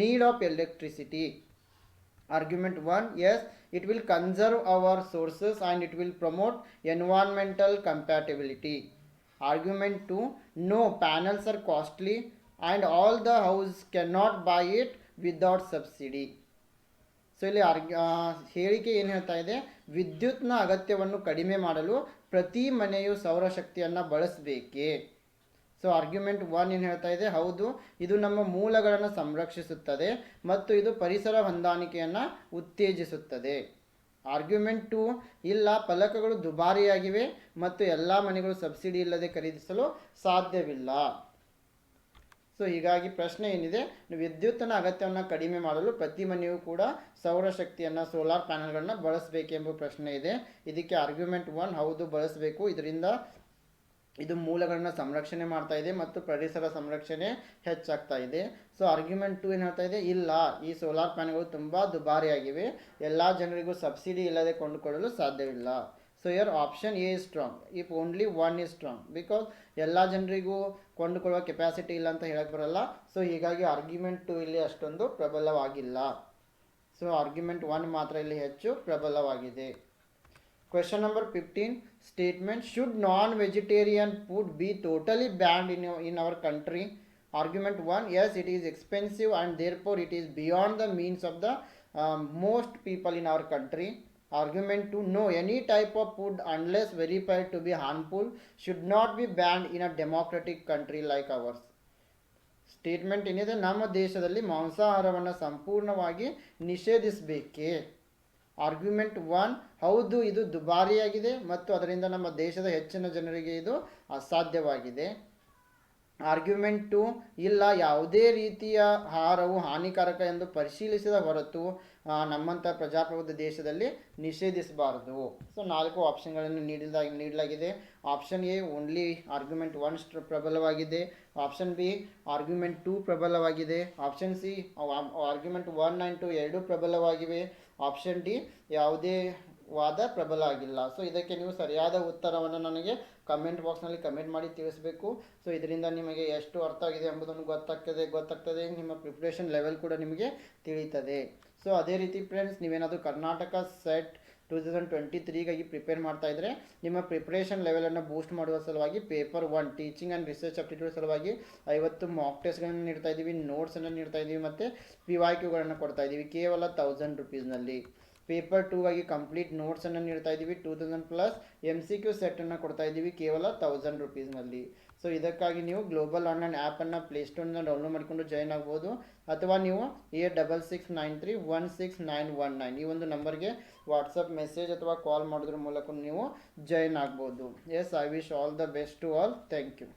need of electricity? Argument one yes it will conserve our sources and it will promote environmental compatibility argument two no panels are costly and all the house can not buy it without subsidy so ಇಲ್ಲಿ ಅರ್ಗ್ಯ ಹೇಳಿಕೆ ಏನು ಹೇಳ್ತಾ ಇದೆ? ವಿದ್ಯುತ್ನ ಅಗತ್ಯವನ್ನು ಕಡಿಮೆ ಮಾಡಲು ಪ್ರತಿ ಮನೆಯು ಸೌರಶಕ್ತಿಯನ್ನು ಬಳಸಬೇಕೇ? ಸೊ ಆರ್ಗ್ಯುಮೆಂಟ್ ಒನ್ ಏನು ಹೇಳ್ತಾ ಇದೆ? ಹೌದು, ಇದು ನಮ್ಮ ಮೂಲಗಳನ್ನು ಸಂರಕ್ಷಿಸುತ್ತದೆ ಮತ್ತು ಇದು ಪರಿಸರ ಹೊಂದಾಣಿಕೆಯನ್ನು ಉತ್ತೇಜಿಸುತ್ತದೆ. ಆರ್ಗ್ಯುಮೆಂಟ್ ಟು ಇಲ್ಲ, ಫಲಕಗಳು ದುಬಾರಿಯಾಗಿವೆ ಮತ್ತು ಎಲ್ಲ ಮನೆಗಳು ಸಬ್ಸಿಡಿ ಇಲ್ಲದೆ ಖರೀದಿಸಲು ಸಾಧ್ಯವಿಲ್ಲ. ಸೊ ಹೀಗಾಗಿ ಪ್ರಶ್ನೆ ಏನಿದೆ? ವಿದ್ಯುತ್ತಿನ ಅಗತ್ಯವನ್ನು ಕಡಿಮೆ ಮಾಡಲು ಪ್ರತಿ ಮನೆಯೂ ಕೂಡ ಸೌರಶಕ್ತಿಯನ್ನು ಸೋಲಾರ್ ಪ್ಯಾನಲ್ಗಳನ್ನು ಬಳಸಬೇಕೆಂಬ ಪ್ರಶ್ನೆ ಇದೆ. ಇದಕ್ಕೆ ಆರ್ಗ್ಯುಮೆಂಟ್ ಒನ್ ಹೌದು, ಬಳಸಬೇಕು. ಇದರಿಂದ ಇದು ಮೂಲಗಳನ್ನ ಸಂರಕ್ಷಣೆ ಮಾಡ್ತಾ ಇದೆ ಮತ್ತು ಪರಿಸರ ಸಂರಕ್ಷಣೆ ಹೆಚ್ಚಾಗ್ತಾ ಇದೆ. ಸೊ ಆರ್ಗ್ಯುಮೆಂಟ್ ಟು ಏನು ಹೇಳ್ತಾ ಇದೆ? ಇಲ್ಲ, ಈ ಸೋಲಾರ್ ಪ್ಯಾನ್ಗಳು ತುಂಬ ದುಬಾರಿಯಾಗಿವೆ. ಎಲ್ಲ ಜನರಿಗೂ ಸಬ್ಸಿಡಿ ಇಲ್ಲದೆ ಕೊಂಡುಕೊಳ್ಳಲು ಸಾಧ್ಯವಿಲ್ಲ. So your option A is strong if only one is strong because ಎಲ್ಲ ಜನರಿಗೂ ಕೊಂಡುಕೊಳ್ಳುವ ಕೆಪಾಸಿಟಿ ಇಲ್ಲ ಅಂತ ಹೇಳಕ್ಕೆ ಬರಲ್ಲ. ಸೊ ಹೀಗಾಗಿ ಆರ್ಗ್ಯುಮೆಂಟ್ ಟು ಇಲ್ಲಿ ಅಷ್ಟೊಂದು ಪ್ರಬಲವಾಗಿಲ್ಲ. ಸೊ ಆರ್ಗ್ಯುಮೆಂಟ್ ಒನ್ ಮಾತ್ರ ಇಲ್ಲಿ ಹೆಚ್ಚು ಪ್ರಬಲವಾಗಿದೆ. Question number 15 statement Should non vegetarian food be totally banned in, in our country? Argument 1 Yes, it is expensive and therefore it is beyond the means of the um, most people in our country. Argument 2 No, any type of food, unless verified to be harmful, should not be banned in a democratic country like ours. Statement ಏನಿದೆ ನಮ್ಮ ದೇಶದಲ್ಲಿ ಮಾಂಸಾಹಾರವನ್ನು ಸಂಪೂರ್ಣವಾಗಿ ನಿಷೇಧಿಸಬೇಕೇ ಆರ್ಗ್ಯುಮೆಂಟ್ ಒನ್ ಹೌದು, ಇದು ದುಬಾರಿಯಾಗಿದೆ ಮತ್ತು ಅದರಿಂದ ನಮ್ಮ ದೇಶದ ಹೆಚ್ಚಿನ ಜನರಿಗೆ ಇದು ಅಸಾಧ್ಯವಾಗಿದೆ. ಆರ್ಗ್ಯುಮೆಂಟ್ ಟು ಇಲ್ಲ, ಯಾವುದೇ ರೀತಿಯ ಆಹಾರವು ಹಾನಿಕಾರಕ ಎಂದು ಪರಿಶೀಲಿಸಿದ ಹೊರತು ನಮ್ಮಂಥ ಪ್ರಜಾಪ್ರಭುತ್ವ ದೇಶದಲ್ಲಿ ನಿಷೇಧಿಸಬಾರದು. ಸೊ ನಾಲ್ಕು ಆಪ್ಷನ್ಗಳನ್ನು ನೀಡಿದ, ನೀಡಲಾಗಿದೆ. Option A only argument one ಪ್ರಬಲವಾಗಿದೆ. Option B argument two ಪ್ರಬಲವಾಗಿದೆ. Option C argument one and two ಎರಡೂ ಪ್ರಬಲವಾಗಿವೆ. ಆಪ್ಷನ್ ಡಿ ಯಾವುದೇ ವಾದ ಪ್ರಬಲ ಆಗಿಲ್ಲ. ಸೊ ಇದಕ್ಕೆ ನೀವು ಸರಿಯಾದ ಉತ್ತರವನ್ನು ನನಗೆ ಕಮೆಂಟ್ ಬಾಕ್ಸ್ನಲ್ಲಿ ಕಮೆಂಟ್ ಮಾಡಿ ತಿಳಿಸಬೇಕು. ಸೊ ಇದರಿಂದ ನಿಮಗೆ ಎಷ್ಟು ಅರ್ಥ ಆಗಿದೆ ಎಂಬುದನ್ನು ಗೊತ್ತಾಗ್ತದೆ ಗೊತ್ತಾಗ್ತದೆ. ನಿಮ್ಮ ಪ್ರಿಪ್ರೇಷನ್ ಲೆವೆಲ್ ಕೂಡ ನಿಮಗೆ ತಿಳಿಯುತ್ತದೆ ಸೊ ಅದೇ ರೀತಿ ಫ್ರೆಂಡ್ಸ್ ನೀವೇನಾದರೂ Karnataka set two thousand twenty ತ್ರೀಗಾಗಿ prepare ಮಾಡ್ತಾ ಇದ್ದರೆ ನಿಮ್ಮ ಪ್ರಿಪ್ರೇಷನ್ ಲೆವೆಲನ್ನು ಬೂಸ್ಟ್ ಮಾಡುವ ಸಲುವಾಗಿ paper one teaching and research aptitude ಸಲುವಾಗಿ ಐವತ್ತು ಮಾಕ್ ಟೆಸ್ಟ್ಗಳನ್ನು ನೀಡ್ತಾ ಇದ್ದೀವಿ ನೋಟ್ಸನ್ನು ನೀಡ್ತಾ ಇದ್ದೀವಿ ಮತ್ತು ಪಿ ವಾಯ್ ಕ್ಯೂಗಳನ್ನು ಕೊಡ್ತಾ ಇದ್ದೀವಿ ಕೇವಲ ತೌಸಂಡ್ ರುಪೀಸ್ನಲ್ಲಿ ಪೇಪರ್ ಟೂಗಾಗಿ ಕಂಪ್ಲೀಟ್ ನೋಟ್ಸನ್ನು ನೀಡ್ತಾ ಇದ್ದೀವಿ two thousand plus M C Q ಸೆಟ್ಟನ್ನು ಕೊಡ್ತಾ ಇದ್ದೀವಿ ಕೇವಲ ತೌಸಂಡ್ ರುಪೀಸ್ನಲ್ಲಿ ಸೊ ಇದಕ್ಕಾಗಿ ನೀವು ಗ್ಲೋಬಲ್ ಆನ್ಲೈನ್ ಆ್ಯಪನ್ನು ಪ್ಲೇಸ್ಟೋರ್ನ ಡೌನ್ಲೋಡ್ ಮಾಡಿಕೊಂಡು ಜಾಯ್ನ್ ಆಗ್ಬೋದು. ಅಥವಾ ನೀವು eight double six nine three one six nine one nine ಈ ಒಂದು ನಂಬರ್ಗೆ ವಾಟ್ಸಪ್ ಮೆಸೇಜ್ ಅಥವಾ ಕಾಲ್ ಮಾಡಿದ್ರ ಮೂಲಕ ನೀವು ಜಾಯ್ನ್ ಆಗ್ಬೋದು. Yes I wish all the best to all thank you